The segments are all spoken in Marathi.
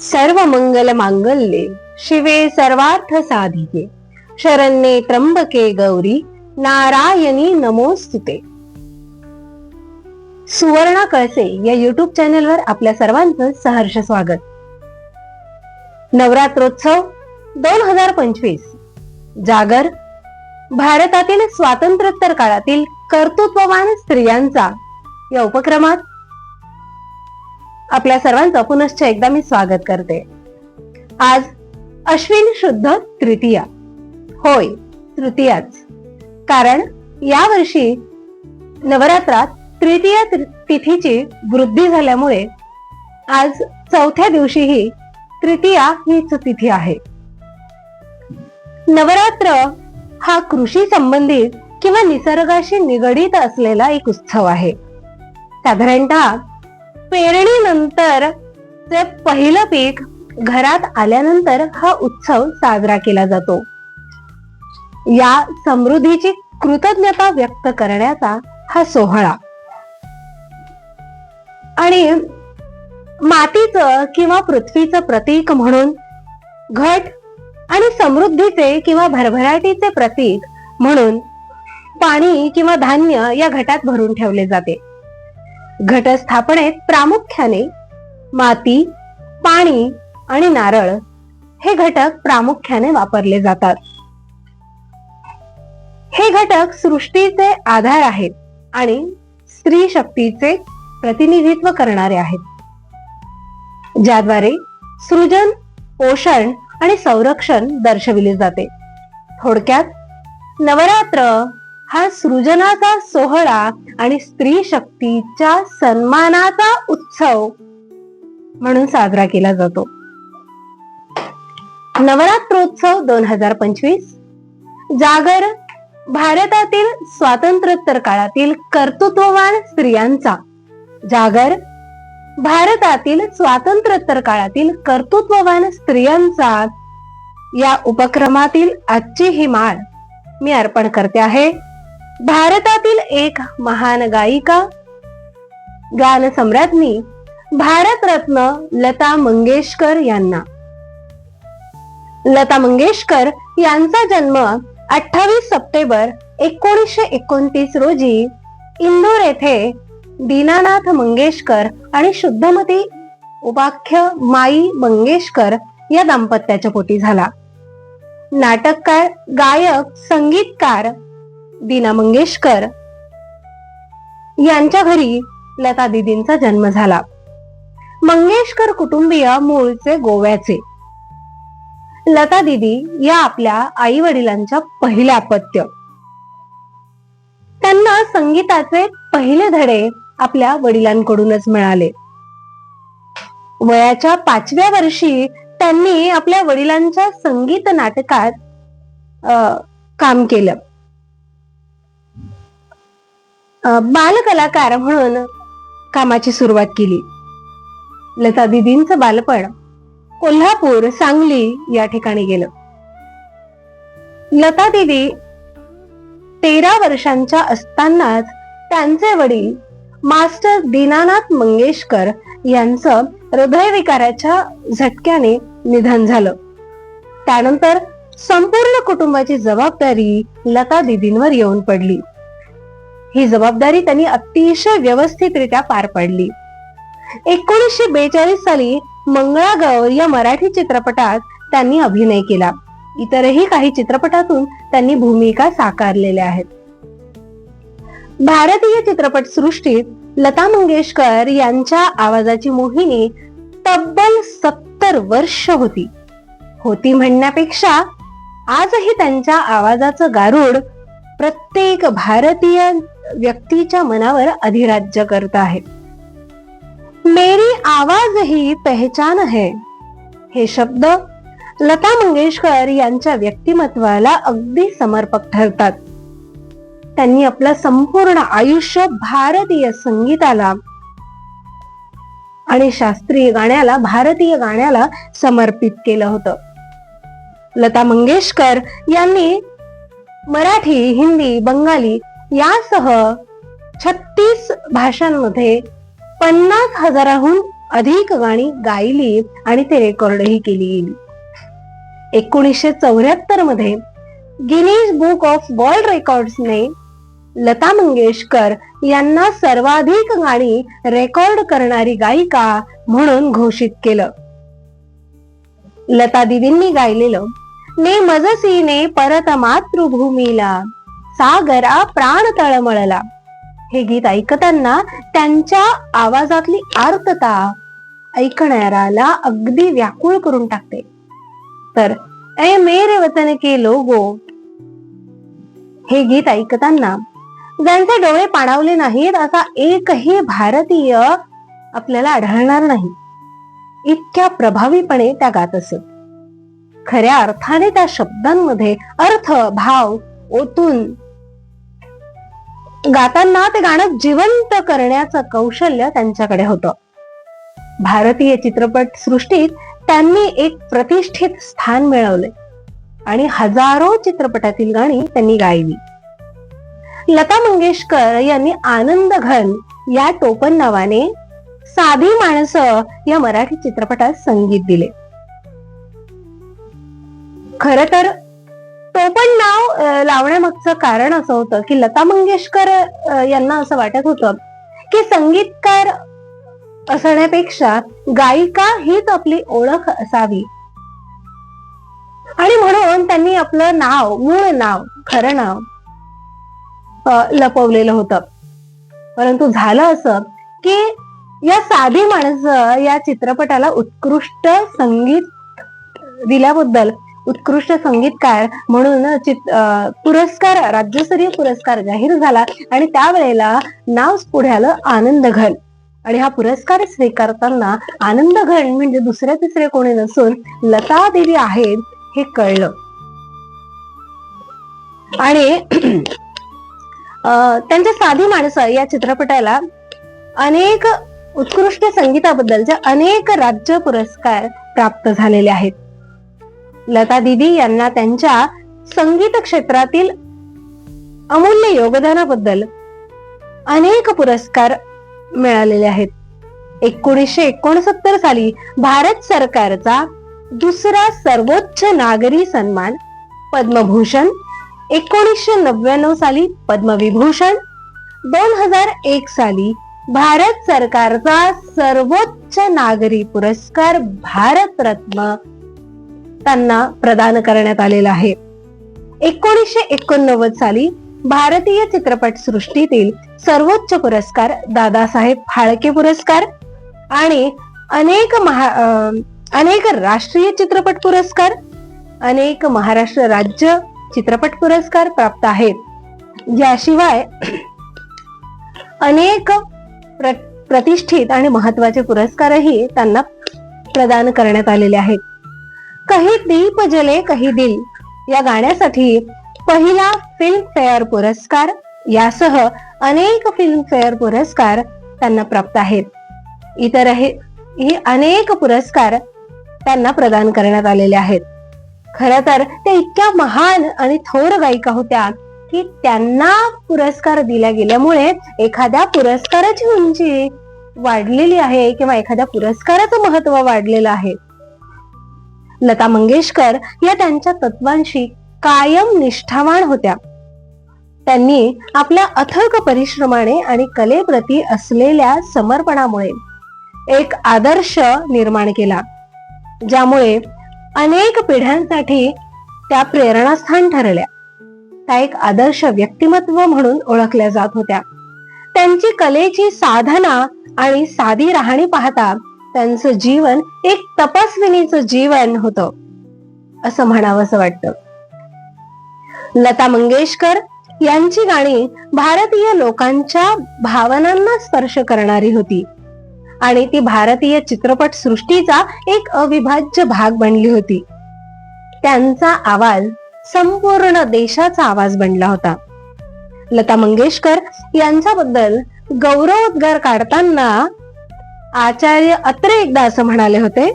सर्व मंगल मांगल्ये शिवे सर्वार्थ साधिके शरण्ये त्र्यंबके गौरी नारायणी नमोस्तुते। सुवर्णा कळसे या युट्यूब चॅनलवर आपल्या सर्वांचं सहर्ष स्वागत. नवरात्रोत्सव दोन हजार पंचवीस. जागर भारतातील स्वातंत्र्योत्तर काळातील कर्तृत्ववान स्त्रियांचा या उपक्रमात आपल्या सर्वांचं पुनश्च एकदा मी स्वागत करते. आज अश्विन शुद्ध तृतीया. होय तृतीयाच. कारण यावर्षी नवरात्रात तृतीय तिथीची वृद्धी झाल्यामुळे आज चौथ्या दिवशीही तृतीया हीच तिथी आहे. नवरात्र हा कृषी संबंधित किंवा निसर्गाशी निगडीत असलेला एक उत्सव आहे. साधारणतः पेरणीनंतर ते पहिलं पीक घरात आल्यानंतर हा उत्सव साजरा केला जातो. या समृद्धीची कृतज्ञता व्यक्त करण्याचा हा सोहळा. आणि मातीचं किंवा पृथ्वीचं प्रतीक म्हणून घट आणि समृद्धीचे किंवा भरभराटीचे प्रतीक म्हणून पाणी किंवा धान्य या घटात भरून ठेवले जाते. घटस्थापनेत प्रामुख्याने माती पाणी आणि नारळ हे घटक प्रामुख्याने वापरले जातात. हे घटक सृष्टीचे आधार आहेत आणि स्त्री शक्तीचे प्रतिनिधित्व करणारे आहेत. ज्याद्वारे सृजन पोषण आणि संरक्षण दर्शविले जाते. थोडक्यात नवरात्र हा सृजनाचा सोहळा आणि स्त्री शक्तीच्या सन्मानाचा उत्सव म्हणून साजरा केला जातो. नवरात्रोत्सव दोन हजार पंचवीस. जागर भारतातील स्वातंत्र्योत्तर काळातील कर्तृत्ववान स्त्रियांचा. जागर भारतातील स्वातंत्र्योत्तर काळातील कर्तृत्ववान स्त्रियांचा. या उपक्रमातील आजची ही माळ मी अर्पण करते आहे. भारतातील एक महान गायिका गानसम्राज्ञी भारतरत्न लता मंगेशकर यांना. लता मंगेशकर यांचा जन्म अठ्ठावीस सप्टेंबर एकोणीसशे एकोणतीस रोजी इंदोर येथे दीनानाथ मंगेशकर आणि शुद्धमती उपाख्य माई मंगेशकर या दाम्पत्याच्या पोटी झाला. नाटककार गायक संगीतकार दीना मंगेशकर यांच्या घरी लता दिदींचा जन्म झाला. मंगेशकर कुटुंबीय मूळचे गोव्याचे. लता दिदी या आपल्या आई वडिलांच्या पहिल्या अपत्य त्यांना संगीताचे पहिले धडे आपल्या वडिलांकडूनच मिळाले. वयाच्या पाचव्या वर्षी त्यांनी आपल्या वडिलांच्या संगीत नाटकात काम केलं. बालकलाकार म्हणून कामाची सुरुवात केली. लता दिदींचं बालपण कोल्हापूर सांगली या ठिकाणी गेलं. लता दिदी तेरा वर्षांच्या असतानाच त्यांचे वडील मास्टर दीनानाथ मंगेशकर यांचं हृदयविकाराच्या झटक्याने निधन झालं. त्यानंतर संपूर्ण कुटुंबाची जबाबदारी लता दिदींवर येऊन पडली. ही जबाबदारी त्यांनी अतिशय व्यवस्थितरित्या पार पाडली. एकोणीसशे बेचाळीस साली मंगळागौर या मराठी चित्रपटात त्यांनी अभिनय केला. इतरही काही चित्रपटातून त्यांनी भूमिका साकारलेल्या आहेत. भारतीय चित्रपट सृष्टीत लता मंगेशकर यांच्या आवाजाची मोहिनी तब्बल सत्तर वर्ष होती. होती म्हणण्यापेक्षा आजही त्यांच्या आवाजाचं गारुड प्रत्येक भारतीय व्यक्तीच्या मनावर अधिराज्य करत आहे. मेरी आवाज ही पहचान है. हे शब्द लता मंगेशकर यांच्या व्यक्तिमत्वाला अगदी समर्पक ठरतात. त्यांनी आपलं संपूर्ण आयुष्य भारतीय संगीताला आणि शास्त्रीय गाण्याला भारतीय गाण्याला समर्पित केलं होतं. लता मंगेशकर यांनी मराठी हिंदी बंगाली यासह छत्तीस भाषांमध्ये पन्नास हजाराहून अधिक गाणी गायली आणि ते रेकॉर्डही केली गेली. एकोणीसशे चौऱ्याहत्तरमध्ये गिनीज बुक ऑफ वर्ल्ड रेकॉर्ड्सने लता मंगेशकर यांना सर्वाधिक गाणी रेकॉर्ड करणारी गायिका म्हणून घोषित केलं. लता दिदींनी गायलेलं ने मजसीने परत मातृभूमीला सागरा प्राण तळमळला हे गीत ऐकताना त्यांच्या आवाजातली आर्तता ऐकणाऱ्याला अगदी व्याकुळ करून टाकते. तर ए मेरे वतन के लोगो हे गीत ऐकताना ज्यांचे डोळे पाणावले नाहीत असा एकही भारतीय आपल्याला आढळणार नाही. इतक्या प्रभावीपणे त्या गात असत खऱ्या अर्थाने त्या शब्दांमध्ये अर्थ भाव ओतून गाताना ते गाणं जिवंत करण्याचं कौशल्य त्यांच्याकडे होतं. भारतीय चित्रपट सृष्टीत त्यांनी एक प्रतिष्ठित स्थान मिळवले आणि हजारो चित्रपटातील गाणी त्यांनी गायली. लता मंगेशकर यांनी आनंद घन या टोपण नावाने साधी माणसं या मराठी चित्रपटात संगीत दिले. खर तर टोपण नाव लावण्यामागचं कारण असं होतं की लता मंगेशकर यांना असं वाटत होतं की संगीतकार असण्यापेक्षा गायिका हीच आपली ओळख असावी. आणि म्हणून त्यांनी आपलं नाव मूळ नाव खरं नाव लपवलेलं होतं. परंतु झालं असं की या साधी माणसं या चित्रपटाला उत्कृष्ट संगीत दिल्याबद्दल उत्कृष्ट संगीतकार म्हणून पुरस्कार राज्यस्तरीय पुरस्कार जाहीर झाला आणि त्यावेळेला नाव पुढे आलं आनंद घन. आणि हा पुरस्कार स्वीकारताना आनंद घन म्हणजे दुसरे तिसरे कोणी नसून लता देवी आहेत हे कळलं. आणि अं, त्यांच्या साधी माणसं या चित्रपटाला अनेक उत्कृष्ट संगीताबद्दलचे अनेक राज्य पुरस्कार प्राप्त झालेले आहेत. लता दिदी यांना त्यांच्या संगीत क्षेत्रातील अमूल्य योगदानाबद्दल अनेक पुरस्कार मिळालेले आहेत. एकोणीसशे एकोणसत्तर साली भारत सरकारचा दुसरा सर्वोच्च नागरी सन्मान पद्मभूषण एकोणीसशे नव्याण्णव साली पद्मविभूषण दोन हजार एक साली भारत सरकारचा सर्वोच्च नागरी पुरस्कार भारतरत्न त्यांना प्रदान करण्यात आलेला आहे. एकोणीसशे एकोणनव्वद साली भारतीय चित्रपट सृष्टीतील सर्वोच्च पुरस्कार दादासाहेब फाळके पुरस्कार आणि अनेक महा अनेक राष्ट्रीय चित्रपट पुरस्कार अनेक महाराष्ट्र राज्य चित्रपट पुरस्कार प्राप्त आहेत. याशिवाय अनेक प्र- प्रतिष्ठित आणि महत्त्वाचे पुरस्कारही त्यांना प्रदान करण्यात आलेले आहेत. काही दीप जले कही दिल. या गाण्यासाठी पहिला फिल्मफेअर पुरस्कार यासह अनेक फिल्मफेअर पुरस्कार त्यांना प्राप्त आहेत. इतरही अनेक पुरस्कार त्यांना प्रदान करण्यात आलेले आहेत. खर तर त्या इतक्या महान आणि थोर गायिका होत्या की त्यांना पुरस्कार दिला गेल्यामुळे एखाद्या पुरस्काराची उंची वाढलेली आहे किंवा एखाद्या पुरस्काराचं महत्त्व वाढलेलं आहे. लता मंगेशकर या त्यांच्या तत्वांशी कायम निष्ठावान होत्या. त्यांनी आपल्या अथक परिश्रमाने आणि कलेप्रती असलेल्या समर्पणामुळे एक आदर्श निर्माण केला ज्यामुळे अनेक पिढ्यांसाठी त्या प्रेरणास्थान ठरल्या. त्या एक आदर्श व्यक्तिमत्व म्हणून ओळखल्या जात होत्या. त्यांची कलेची साधना आणि साधी राहणी पाहता त्यांचं जीवन एक तपस्विनीचं जीवन होत असं म्हणावंसं वाटतं. लता मंगेशकर यांची गाणी भारतीय लोकांच्या भावनांना स्पर्श करणारी होती आणि ती भारतीय चित्रपट सृष्टीचा एक अविभाज्य भाग बनली होती. त्यांचा आवाज संपूर्ण देशाचा आवाज बनला होता. लता मंगेशकर यांच्याबद्दल गौरवोद्गार काढताना आचार्य अत्रे एकदा असं म्हणाले होते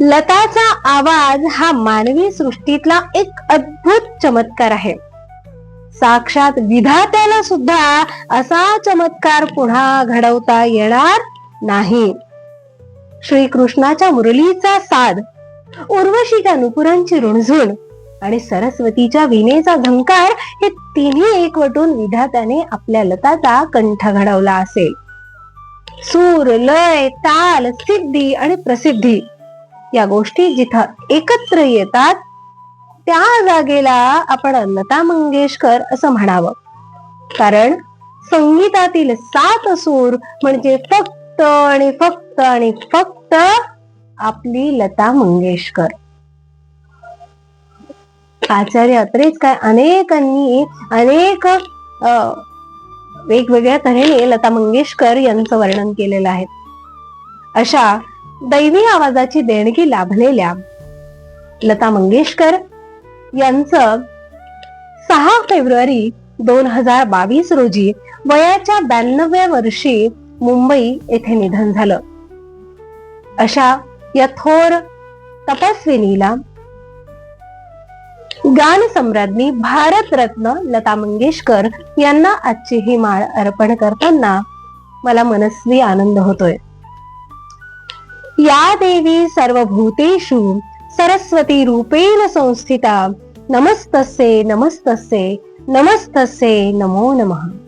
लताचा आवाज हा मानवी सृष्टीतला एक अद्भुत चमत्कार आहे. साक्षात विधात्याला सुद्धा असा चमत्कार पुन्हा घडवता येणार नाही. श्रीकृष्णाच्या मुरलीचा साध उर्वशीच्या नुपुरांची रुणझुण आणि सरस्वतीच्या विनेचा झंकार हे तिन्ही एकवटून विधात्याने आपल्या लताचा कंठ घडवला असेल. सूर लय ताल सिद्धी आणि प्रसिद्धी या गोष्टी जिथं एकत्र येतात त्या जागेला आपण लता मंगेशकर असं म्हणावं. कारण संगीतातील सात सूर म्हणजे फक्त आणि फक्त आणि फक्त आपली लता मंगेशकर. आचार्य अत्रेच काय अनेकांनी अनेक अ, वेगवेगळ्या तऱ्हेने लता मंगेशकर यांचं वर्णन केलेलं आहे. अशा दैवी आवाजाची देणगी लाभलेल्या लता मंगेशकर यांचं सहा फेब्रुवारी दोन हजार बावीस रोजी वयाच्या ब्याण्णव्या वर्षी मुंबई येथे निधन झालं. अशा या थोर तपस्विनीला गानसम्राज्ञी भारतरत्न लता मंगेशकर यांना आजची ही माळ अर्पण करताना मला मनस्वी आनंद होतोय. या देवी सर्वभूतेषु सरस्वती रूपेण संस्थिता. नमस्तसे नमस्तसे नमस्तसे नमो नमः.